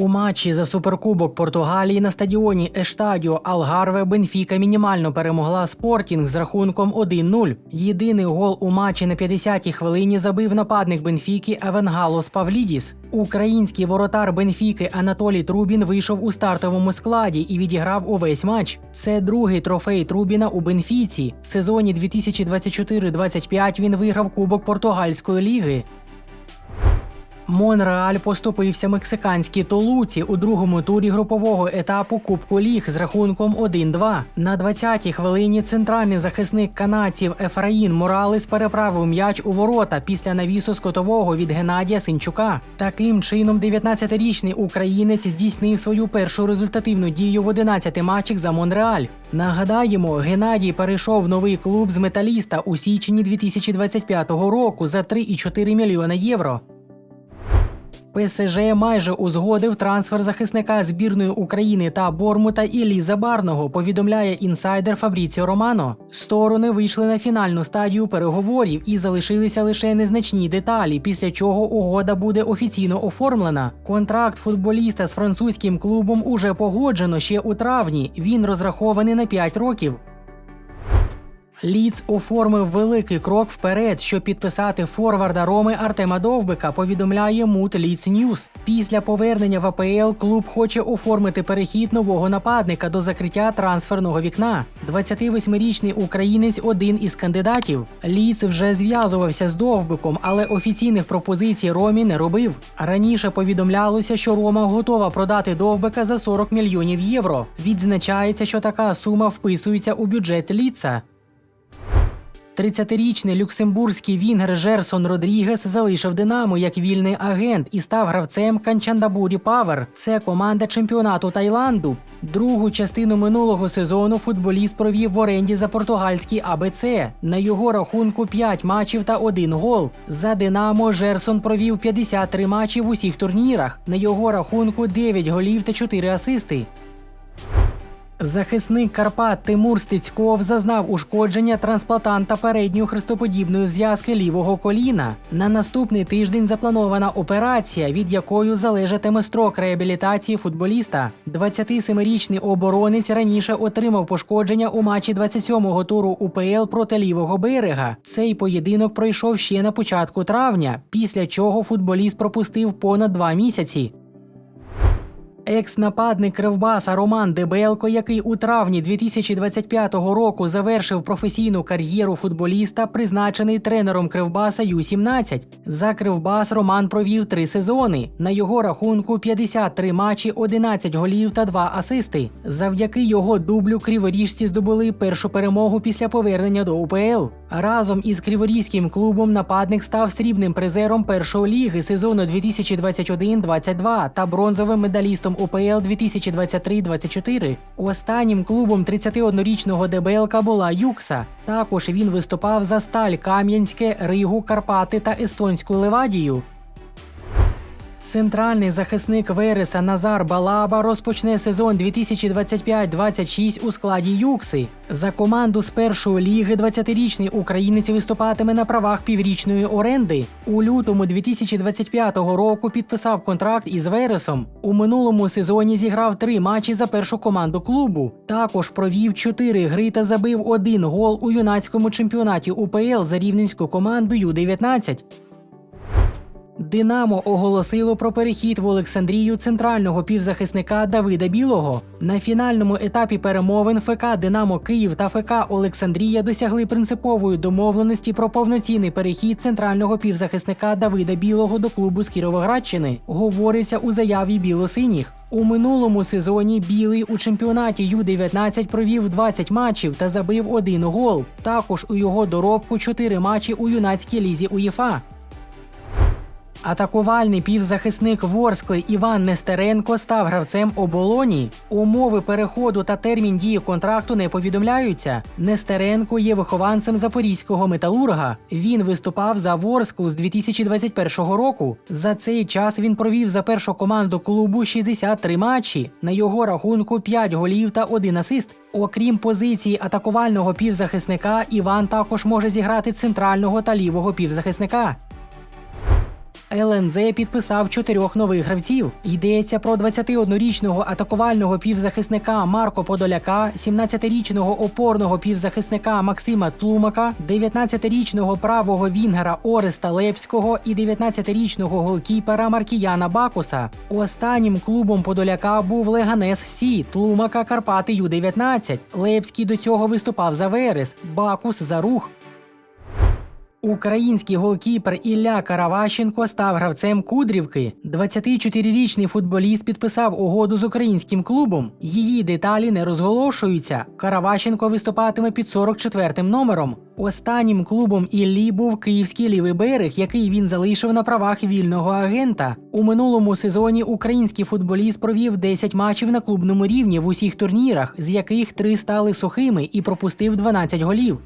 У матчі за суперкубок Португалії на стадіоні Ештадіо Алгарве Бенфіка мінімально перемогла Спортінг з рахунком 1-0. Єдиний гол у матчі на 50-й хвилині забив нападник Бенфіки Евенгалос Павлідіс. Український воротар Бенфіки Анатолій Трубін вийшов у стартовому складі і відіграв увесь матч. Це другий трофей Трубіна у Бенфіці. В сезоні 2024-25 він виграв Кубок Португальської ліги. Монреаль поступився мексиканській Толуці у другому турі групового етапу Кубку Ліг з рахунком 1-2. На 20-й хвилині центральний захисник канадців Ефраїн Моралес переправив м'яч у ворота після навісу скотового від Геннадія Синчука. Таким чином, 19-річний українець здійснив свою першу результативну дію в 11 матчах за Монреаль. Нагадаємо, Геннадій перейшов в новий клуб з металіста у січні 2025 року за 3,4 мільйона євро. ПСЖ майже узгодив трансфер захисника збірної України та Бормута Іллі Забарного, повідомляє інсайдер Фабріціо Романо. Сторони вийшли на фінальну стадію переговорів і залишилися лише незначні деталі, після чого угода буде офіційно оформлена. Контракт футболіста з французьким клубом уже погоджено ще у травні. Він розрахований на 5 років. Ліц оформив великий крок вперед, щоб підписати форварда Роми Артема Довбика. Повідомляє Мут Ліц Ньюс. Після повернення в АПЛ клуб хоче оформити перехід нового нападника до закриття трансферного вікна. 28-річний українець один із кандидатів. Ліц вже зв'язувався з Довбиком, але офіційних пропозицій Ромі не робив. Раніше повідомлялося, що Рома готова продати Довбика за 40 мільйонів євро. Відзначається, що така сума вписується у бюджет Ліца. 30-річний люксембурзький вінгер Жерсон Родрігес залишив Динамо як вільний агент і став гравцем Канчандабурі Павер. Це команда чемпіонату Таїланду. Другу частину минулого сезону футболіст провів в оренді за португальський АБЦ. На його рахунку 5 матчів та 1 гол. За Динамо Жерсон провів 53 матчі в усіх турнірах. На його рахунку 9 голів та 4 асисти. Захисник Карпат Тимур Стецьков зазнав ушкодження трансплантанта передньої хрестоподібної зв'язки лівого коліна. На наступний тиждень запланована операція, від якої залежатиме строк реабілітації футболіста. 27-річний оборонець раніше отримав пошкодження у матчі 27-го туру УПЛ проти лівого берега. Цей поєдинок пройшов ще на початку травня, після чого футболіст пропустив понад два місяці. Екс-нападник Кривбаса Роман Дебелко, який у травні 2025 року завершив професійну кар'єру футболіста, призначений тренером Кривбаса Ю-17. За Кривбас Роман провів три сезони. На його рахунку 53 матчі, 11 голів та 2 асисти. Завдяки його дублю криворіжці здобули першу перемогу після повернення до УПЛ. Разом із криворізьким клубом нападник став срібним призером першої ліги сезону 2021-22 та бронзовим медалістом УПЛ 2023-24. Останнім клубом 31-річного ДБЛК була Юкса. Також він виступав за Сталь Кам'янське, Ригу, Карпати та Естонську Левадію. Центральний захисник Вереса Назар Балаба розпочне сезон 2025-26 у складі Юкси. За команду з першої ліги 20-річний українець виступатиме на правах піврічної оренди. У лютому 2025 року підписав контракт із Вересом. У минулому сезоні зіграв три матчі за першу команду клубу. Також провів чотири гри та забив один гол у юнацькому чемпіонаті УПЛ за рівненську команду Ю-19. Динамо оголосило про перехід в Олександрію центрального півзахисника Давида Білого. На фінальному етапі перемовин ФК Динамо Київ та ФК Олександрія досягли принципової домовленості про повноцінний перехід центрального півзахисника Давида Білого до клубу з Кіровоградщини. Говориться у заяві білосиніх. У минулому сезоні білий у чемпіонаті Ю-19 провів 20 матчів та забив один гол. Також у його доробку 4 матчі у юнацькій лізі УЄФА. Атакувальний півзахисник Ворскли Іван Нестеренко став гравцем оболоні. Умови переходу та термін дії контракту не повідомляються. Нестеренко є вихованцем запорізького металурга. Він виступав за Ворсклу з 2021 року. За цей час він провів за першу команду клубу 63 матчі. На його рахунку 5 голів та 1 асист. Окрім позиції атакувального півзахисника, Іван також може зіграти центрального та лівого півзахисника. ЛНЗ підписав чотирьох нових гравців. Йдеться про 21-річного атакувального півзахисника Марко Подоляка, 17-річного опорного півзахисника Максима Тлумака, 19-річного правого вінгера Ореста Лепського і 19-річного голкіпера Маркіяна Бакуса. Останнім клубом Подоляка був Леганес Сі, Тлумака Карпати Ю-19. Лепський до цього виступав за Верес, Бакус за рух. Український голкіпер Ілля Караващенко став гравцем Кудрівки. 24-річний футболіст підписав угоду з українським клубом. Її деталі не розголошуються. Караващенко виступатиме під 44-м номером. Останнім клубом Іллі був київський лівий берег, який він залишив на правах вільного агента. У минулому сезоні український футболіст провів 10 матчів на клубному рівні в усіх турнірах, з яких три стали сухими і пропустив 12 голів.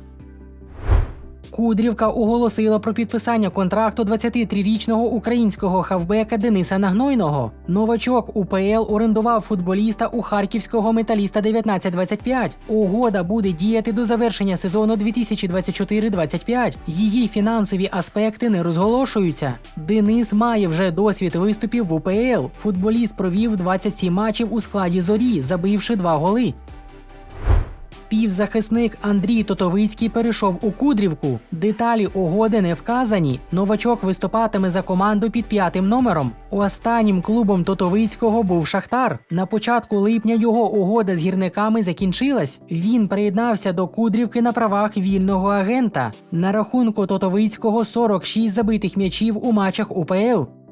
Кудрівка оголосила про підписання контракту 23-річного українського хавбека Дениса Нагнойного. Новачок УПЛ орендував футболіста у харківського металіста 1925. Угода буде діяти до завершення сезону 2024-25. Її фінансові аспекти не розголошуються. Денис має вже досвід виступів в УПЛ. Футболіст провів 27 матчів у складі зорі, забивши два голи. Півзахисник Андрій Тотовицький перейшов у Кудрівку. Деталі угоди не вказані. Новачок виступатиме за команду під п'ятим номером. Останнім клубом Тотовицького був Шахтар. На початку липня його угода з гірниками закінчилась. Він приєднався до Кудрівки на правах вільного агента. На рахунку Тотовицького 46 забитих м'ячів у матчах УПЛ.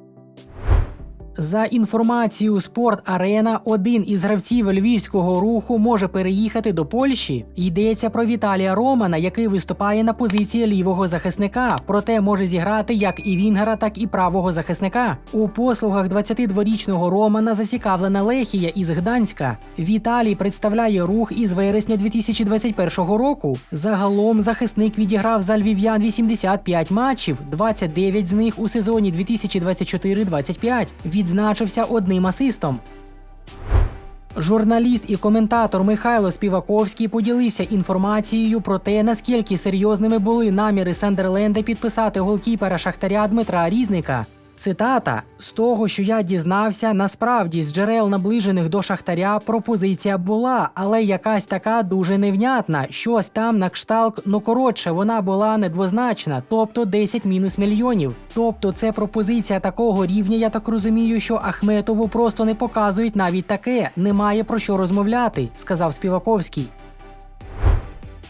За інформацією Спорт Арена, один із гравців львівського руху може переїхати до Польщі. Йдеться про Віталія Романа, який виступає на позиції лівого захисника, проте може зіграти як і Вінгера, так і правого захисника. У послугах 22-річного Романа зацікавлена Лехія із Гданська. Віталій представляє рух із вересня 2021 року. Загалом захисник відіграв за львів'ян 85 матчів, 29 з них у сезоні 2024-25 відзначився одним асистом. Журналіст і коментатор Михайло Співаковський поділився інформацією про те, наскільки серйозними були наміри Сандерленда підписати голкіпера Шахтаря Дмитра Різника. Цитата: з того, що я дізнався, насправді з джерел наближених до Шахтаря пропозиція була, але якась така дуже невнятна. Щось там на кшталт, ну коротше, вона була недвозначна, тобто 10 мінус мільйонів. Тобто, це пропозиція такого рівня. Я так розумію, що Ахметову просто не показують навіть таке. Немає про що розмовляти, сказав Співаковський.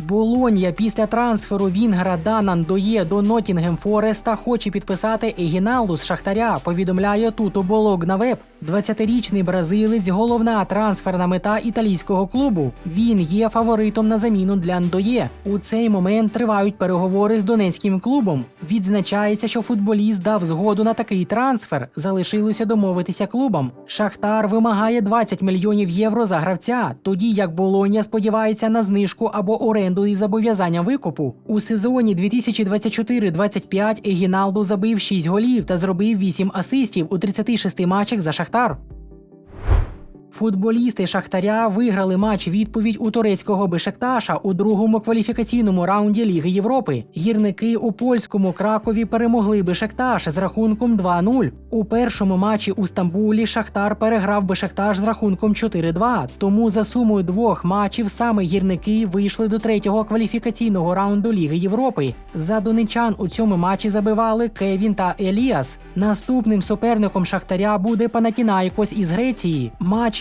Болонья після трансферу Вінгера Данан Доє до Нотінгем Фореста хоче підписати Егіналу з Шахтаря. Повідомляє тут оболок на веб. 20-річний бразилець головна трансферна мета італійського клубу. Він є фаворитом на заміну для Ндоє. У цей момент тривають переговори з донецьким клубом. Відзначається, що футболіст дав згоду на такий трансфер. Залишилося домовитися клубам. Шахтар вимагає 20 мільйонів євро за гравця, тоді як Болонья сподівається на знижку або оренду із зобов'язання викупу. У сезоні 2024-25 Егіналду забив 6 голів та зробив 8 асистів у 36 матчах за Шахтар. daftar. Футболісти Шахтаря виграли матч відповідь у турецького Бешекташа у другому кваліфікаційному раунді Ліги Європи. Гірники у польському Кракові перемогли Бешекташ з рахунком 2-0. У першому матчі у Стамбулі Шахтар переграв Бешекташ з рахунком 4-2. Тому за сумою двох матчів саме гірники вийшли до третього кваліфікаційного раунду Ліги Європи. За донечан у цьому матчі забивали Кевін та Еліас. Наступним суперником Шахтаря буде Панатінайкос із Греції.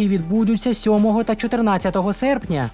Матчі відбудуться 7 та 14 серпня.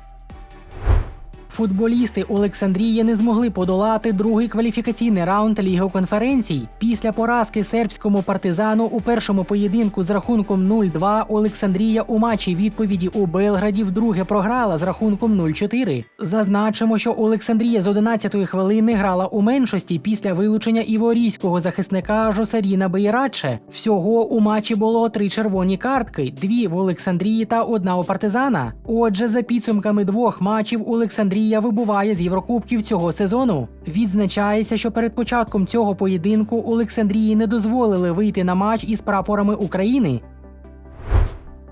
Футболісти Олександрії не змогли подолати другий кваліфікаційний раунд Ліги конференцій. Після поразки сербському партизану у першому поєдинку з рахунком 0-2 Олександрія у матчі відповіді у Белграді вдруге програла з рахунком 0-4. Зазначимо, що Олександрія з 11-ї хвилини грала у меншості після вилучення іворійського захисника Жосаріна Бейрадше. Всього у матчі було три червоні картки: дві в Олександрії та одна у партизана. Отже, за підсумками двох матчів Олександрія вибуває з Єврокубків цього сезону. Відзначається, що перед початком цього поєдинку Олександрії не дозволили вийти на матч із прапорами України.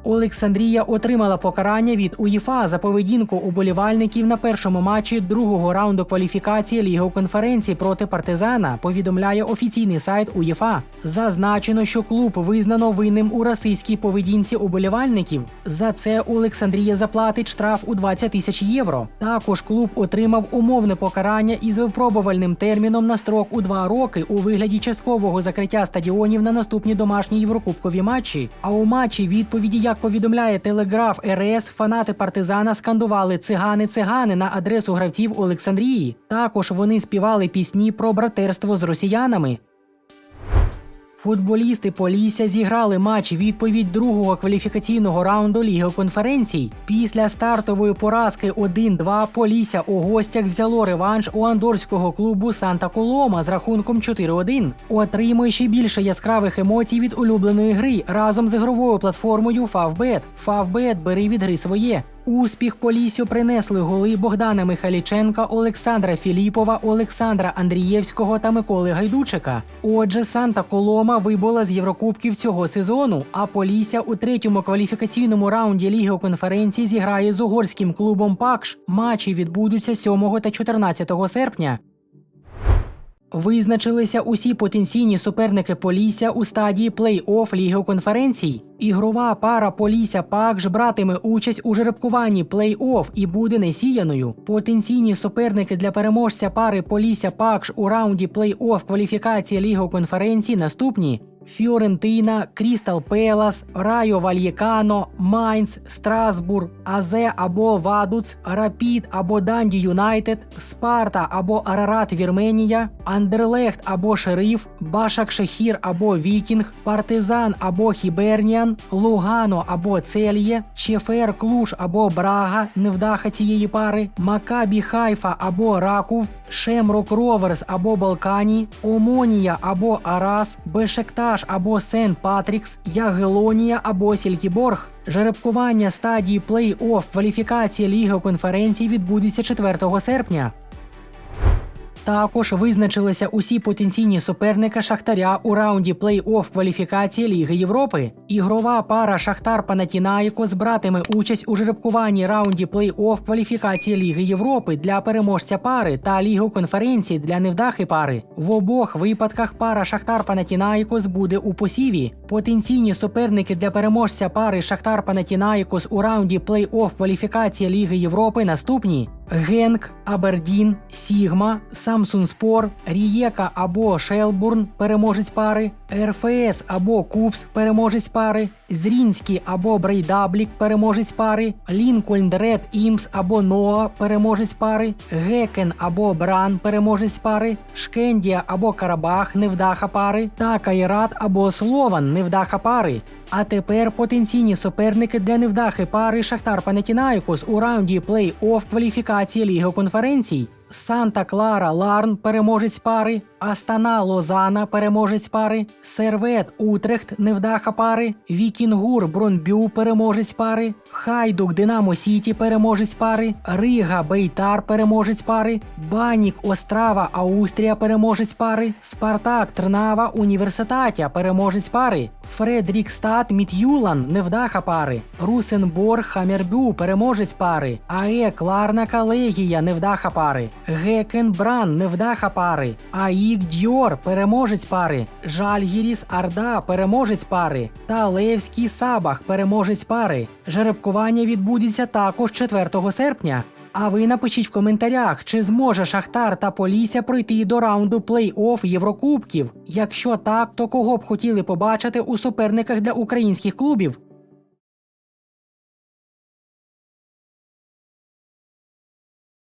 Олександрія отримала покарання від УЄФА за поведінку уболівальників на першому матчі другого раунду кваліфікації Ліги конференції проти партизана. Повідомляє офіційний сайт УЄФА. Зазначено, що клуб визнано винним у расистській поведінці уболівальників. За це Олександрія заплатить штраф у 20 тисяч євро. Також клуб отримав умовне покарання із випробувальним терміном на строк у два роки у вигляді часткового закриття стадіонів на наступні домашні єврокубкові матчі. А у матчі відповіді, як повідомляє Телеграф РС, фанати партизана скандували цигани цигани на адресу гравців Олександрії. Також вони співали пісні про братерство з росіянами. Футболісти Полісся зіграли матч відповідь другого кваліфікаційного раунду Ліги конференцій. Після стартової поразки 1-2 Полісся у гостях взяло реванш у андорського клубу Санта Колома з рахунком 4-1. Отримує ще більше яскравих емоцій від улюбленої гри разом з ігровою платформою Favbet. Favbet бери від гри своє. Успіх Полісю принесли голи Богдана Михайліченка, Олександра Філіпова, Олександра Андрієвського та Миколи Гайдучика. Отже, Санта Колома вибула з Єврокубків цього сезону. А Полісся у третьому кваліфікаційному раунді Ліги конференції зіграє з угорським клубом Пакш. Матчі відбудуться 7 та 14 серпня. Визначилися усі потенційні суперники Полісся у стадії плей-офф Ліги конференцій. Ігрова пара Полісся Пакш братиме участь у жеребкуванні плей-офф і буде несіяною. Потенційні суперники для переможця пари Полісся Пакш у раунді плей-офф кваліфікації Ліги конференцій наступні. Фіорентина, Крістал Пелас, Райо Вальєкано, Майнц, Страсбур, Азе або Вадуц, Рапід або Данді Юнайтед, Спарта або Арарат Вірменія, Андерлехт або Шериф, Башак Шехір або Вікінг, Партизан або Хіберніан, Лугано або Цельє, Чефер Клуш або Брага, невдаха цієї пари, Макабі Хайфа або Ракув, Шемрок Роверс або Балкані, Омонія або Арас, Бешекташ або Сен Патрікс, Ягелонія або Сількіборг. Жеребкування стадії плей-офф кваліфікації Ліги конференцій відбудеться 4 серпня. Також визначилися усі потенційні суперники Шахтаря у раунді плей-офф кваліфікації Ліги Європи. Ігрова пара Шахтар Панатінаїкос братиме участь у жеребкуванні раунді плей-офф кваліфікації Ліги Європи для переможця пари та Ліги конференції для невдахи пари. В обох випадках пара Шахтар Панатінаїкос буде у посіві. Потенційні суперники для переможця пари Шахтар Панатінаїкос у раунді плей-офф кваліфікації Ліги Європи наступні: Генк, Абердін, Сігма, Самсун Спор, Рієка або Шелбурн переможець пари, РФС або Купс переможець пари, Зрінський або Брейдаблік переможець пари, Лінкольн Ред Імс або Ноа переможець пари, Гекен або Бран переможець пари, Шкендія або Карабах невдаха пари та Кайрат або Слован невдаха пари. А тепер потенційні суперники для невдахи пари Шахтар Панетінаїкос у раунді плей-офф кваліфікації Ліги конференцій. Санта Клара Ларн переможець пари, Астана Лозана переможець пари, Сервет Утрехт невдаха пари, Вікінгур Бронбю переможець пари, Хайдук Динамо Сіті переможець пари, Рига Бейтар переможець пари, Банік Острава Аустрія переможець пари, Спартак Трнава Університатя переможець пари, Фредрікстад Міт'юлан невдаха пари, Русенборг Хамербю переможець пари, АЕ Кларнака Легія невдаха пари, Гекен Бран невдаха пари, АІК Дьор переможець пари, Жальгіріс Арда переможець пари та Левський Сабах переможець пари. Жеребкування відбудеться також 4 серпня. А ви напишіть в коментарях, чи зможе Шахтар та Полісся пройти до раунду плей-офф Єврокубків. Якщо так, то кого б хотіли побачити у суперниках для українських клубів?